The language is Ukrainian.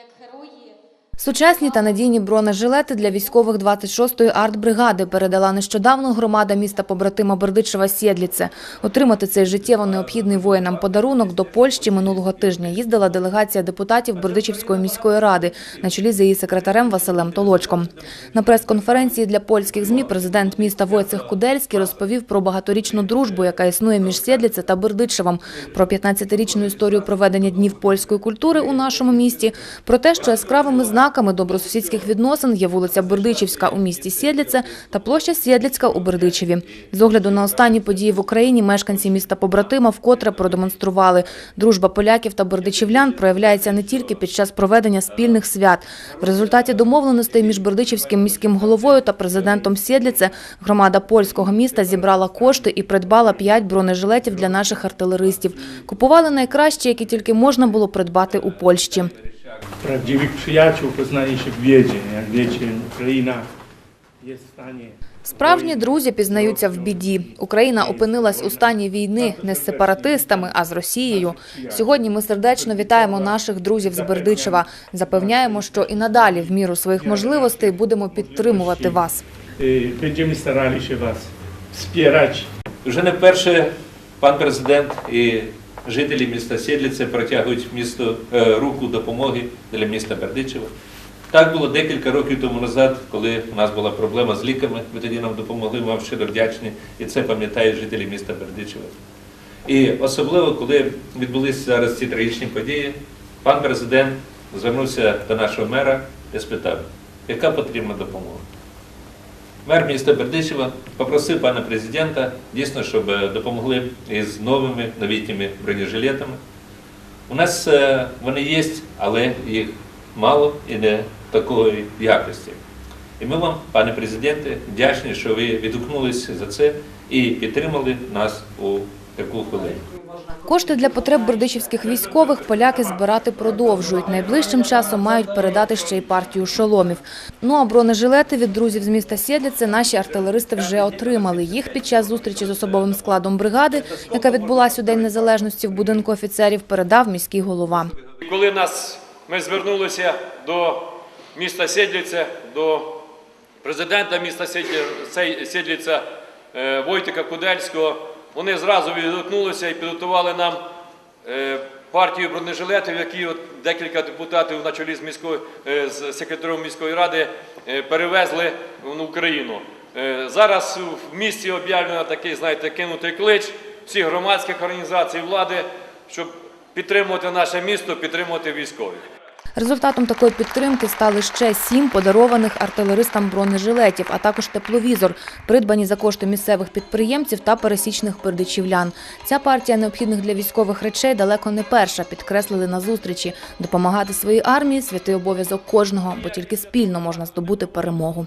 як герої. Сучасні та надійні бронежилети для військових 26-ї артбригади передала нещодавно громада міста побратима Бердичева Сєдліце. Отримати цей життєво необхідний воїнам подарунок до Польщі минулого тижня їздила делегація депутатів Бердичівської міської ради на чолі з її секретарем Василем Толочком. На прес-конференції для польських ЗМІ президент міста Войцех Кудельський розповів про багаторічну дружбу, яка існує між Сєдліце та Бердичевом, про 15-річну історію проведення днів польської культури у нашому місті, про те, що яскравими знаками добросусідських відносин є вулиця Бердичівська у місті Сєдліце та площа Сєдліцька у Бердичеві. З огляду на останні події в Україні мешканці міста побратима вкотре продемонстрували. Дружба поляків та бердичівлян проявляється не тільки під час проведення спільних свят. В результаті домовленостей між Бердичівським міським головою та президентом Сєдліце громада польського міста зібрала кошти і придбала п'ять бронежилетів для наших артилеристів. Купували найкращі, які тільки можна було придбати у Польщі. Prawdziwych przyjaciół poznaje się w biedzie. Jak wiecie, Ukraina jest w stanie. Справжні друзі пізнаються в біді. Україна опинилась у стані війни не з сепаратистами, а з Росією. Сьогодні ми сердечно вітаємо наших друзів з Бердичева. Запевняємо, що і надалі, в міру своїх можливостей, будемо підтримувати вас. Starali się Was wspierać. Вже не вперше пан президент і жителі міста Сєдліце протягують місту е, руку допомоги для міста Бердичева. Так було декілька років тому назад, коли у нас була проблема з ліками. Ви тоді нам допомогли, ми вам щиро вдячні, і це пам'ятають жителі міста Бердичева. І особливо, коли відбулися зараз ці трагічні події, пан президент звернувся до нашого мера і спитав, яка потрібна допомога. Мер міста Бердичева попросив пана президента дійсно, щоб е, допомогли із новими новітніми бронежилетами. У нас е, вони є, але їх мало і не такої якості. І ми вам, пане президенте, вдячні, що ви відгукнулися за це і підтримали нас у таку хвилину. Кошти для потреб бердичівських військових поляки збирати продовжують. Найближчим часом мають передати ще й партію шоломів. Ну а бронежилети від друзів з міста Сєдліце наші артилеристи вже отримали. Їх під час зустрічі з особовим складом бригади, яка відбулася у День Незалежності в будинку офіцерів, передав міський голова. Коли нас, ми звернулися до міста Сєдліця, до президента міста Сєдліця е, Войтика Кудельського, вони зразу відгукнулися і підготували нам е, партію бронежилетів, які декілька депутатів на чолі з міською е, з секретарем міської ради е, перевезли в Україну. Зараз в місті об'явлено такий, знаєте, кинутий клич всіх громадських організацій влади, щоб підтримувати наше місто, підтримувати військових. Результатом такої підтримки стали ще сім подарованих артилеристам бронежилетів, а також тепловізор, придбані за кошти місцевих підприємців та пересічних передичівлян. Ця партія необхідних для військових речей далеко не перша, підкреслили на зустрічі. Допомагати своїй армії – святий обов'язок кожного, бо тільки спільно можна здобути перемогу.